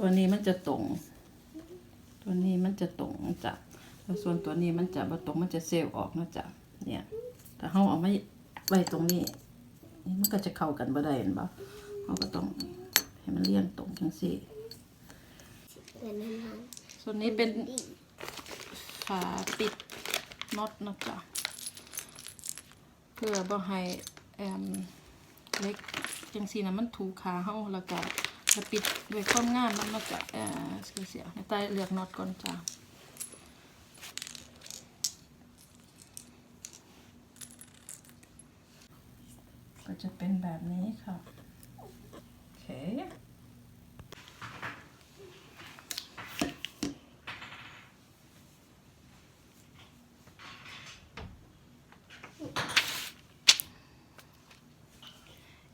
ตัวนี้มันจะตรง ตัวนี้มันจะตรงจ้ะแล้วส่วนตัวนี้มันจะบ่ตรงมันจะเซลล์ออกนะจ้ะเนี่ยแต่เฮาเอาไว้ไว้ตรงนี้นี่มันก็จะเข้ากันบ่ได้เห็นบ่เฮาก็ต้องให้มันเรียงตรงจังซี่ส่วนนี้เป็นฝาปิดน็อตนะจ๊ะเพื่อบ่ให้แอมเล็กจังสีนะมันถูขาเฮาแล้วก็ จะปิดด้วยความงามมันมาจะเอ่อเสียเสียให้ใต้เลือกน็อตก่อนจ้ะก็จะเป็นแบบนี้ค่ะ โอเค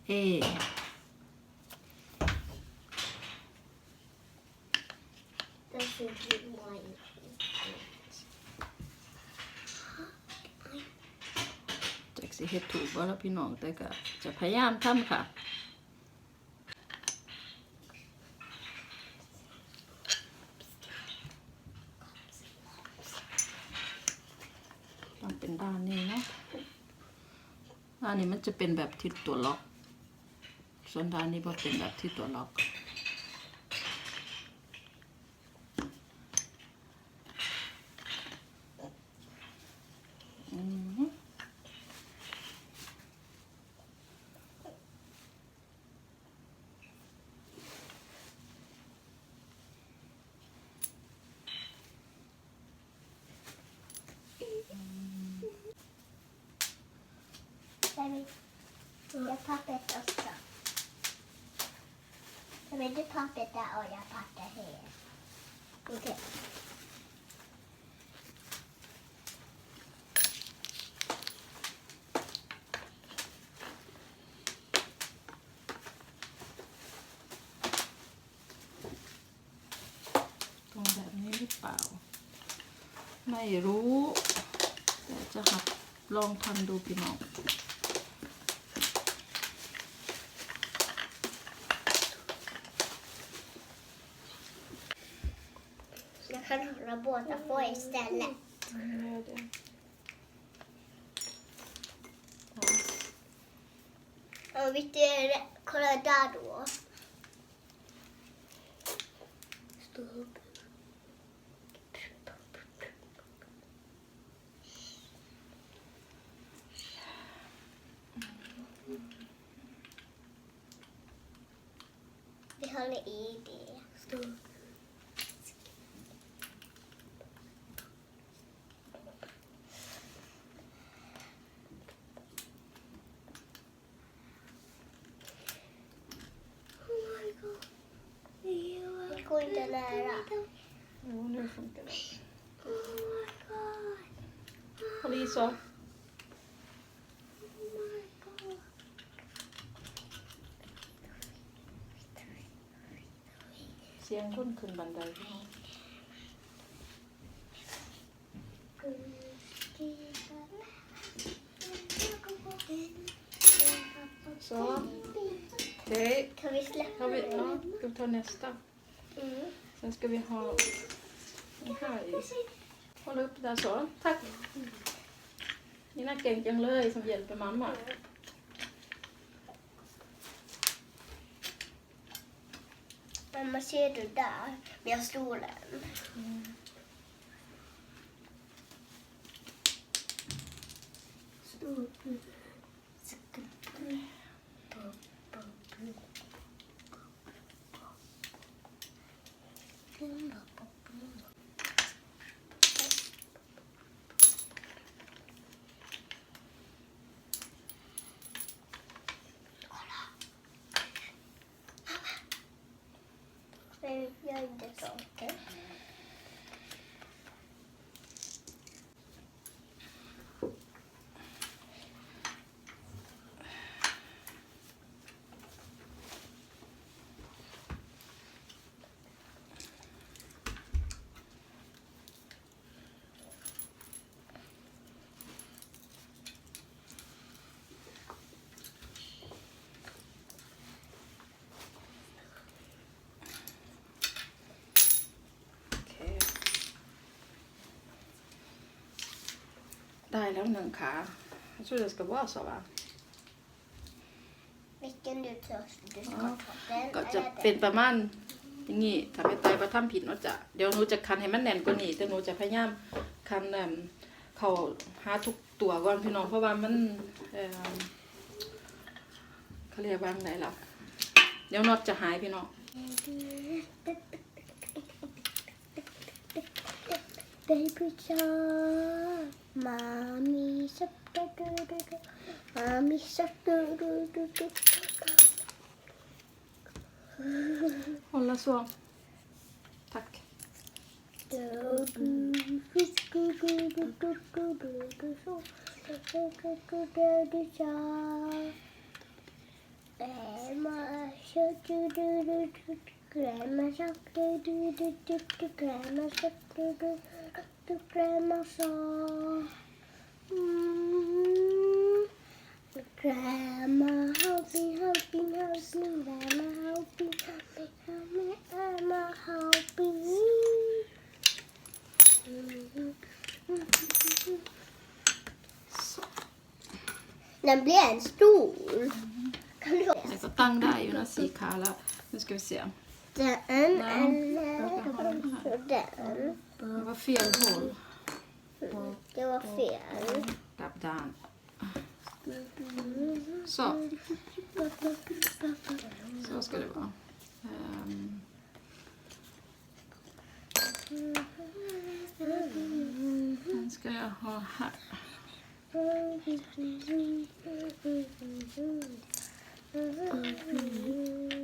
เอ จะซื้อที่ไว้ จากสิเฮ็ดถูกว่าแล้วพี่น้องแต่ก็จะพยายามทำค่ะต้องเป็นด้านนี้เนาะด้านนี้มันจะเป็นแบบที่ตัวล็อก ส่วนด้านนี้บ่เป็นแบบที่ตัวล็อก jag pappret också. Jag vill du pappret där och jag pappret här. Okej. Okay. ตรงแบบนี้หรือเปล่าไม่รู้แต่จะหัดลองทำดูพี่น้อง kan hålla båda på istället. Och vet du, kolla där då. Stopp. Vi håller i det. Stopp. går inte nära. Jo, nu funkar det. Oh my god. Håll i så. Oh my god. เสียงคนขึ้นบันไดพี่น้อง Så. Okej. Kan vi släppa Har vi, det? ja, ska vi ta nästa? Mm. Sen ska vi ha den här i. Håll upp där så. Tack! Det är som hjälper mamma. Mamma, ser du där? Med stolen? Mm. Mm. แล้วหนึ่งขา Jag trodde det ska vara så va? Vilken du törs du ska Ja. ta. Den ก็จะ eller เป็น den. ประมาณอย่างงี้ถ้าไม่ตายประทำผิดเนาะจะเดี๋ยวหนูจะคันให้มันแน่นกว่านี้แต่หนูจะพยายามคันเอิ่มเขาหาทุกตัวก่อนพี่น้องเพราะว่ามันเอิ่มเขาเรียกว่าไงล่ะเดี๋ยวน็อตจะหายพี่น้อง Baby shark, mommy shark, do do do do, mommy shark, do do do do. Hålla så. Tack. Baby shark, mama shark, do do do do. kräma socker, du, du, du, du, kräma socker, du, du, kräma så. Mm. Grandma, help me, help me, help me, Grandma, help me, help me, help me, Grandma, help me. Den blir en stor. Kan du... Så, tang där Jonas gick här. Nu ska vi se den eller den. Det var fel håll. Det var fel. Dab dan. Mm. Så. Så ska det vara. Ehm. Den ska jag ha här. Mm.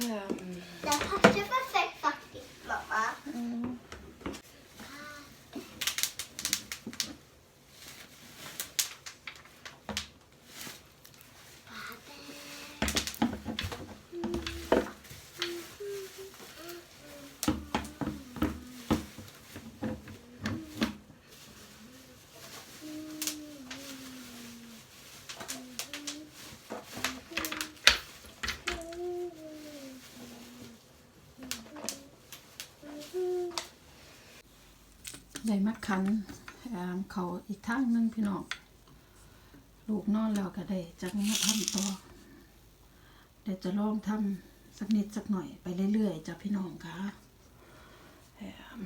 哎呀，嗯。 ได้มาคันแอมเขาอีกทางนึงพี่น้องลูกนอนแล้วก็ได้จักมาทำต่อเดี๋ยวจะลองทำสักนิดสักหน่อยไปเรื่อยๆจ้ะพี่น้องคะแอม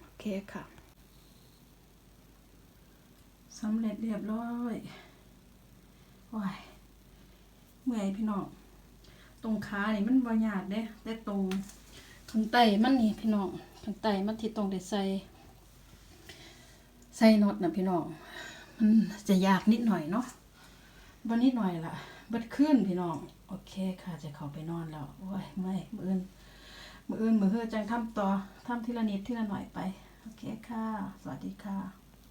โอเคค่ะสำเร็จเรียบร้อยว้ายเมื่อยพี่น้อง ตรงขานี่มันบ่ยากเด้แต่ตรงข้างใต้มันนี่พี่น้องข้างใต้มันที่ตรงได้ใส่ ใส่น็อตนะพี่น้อง มันจะยากนิดหน่อยเนาะบันนิดหน่อยละบัดขึ้นพี่น้อง โอเคค่ะจะเข้าไปนอนแล้ว โอ้ยไม่มืออื่นมืออื่นมือเฮือจังทำต่อทำทีละนิดทีละหน่อยไป โอเคค่ะ สวัสดีค่ะ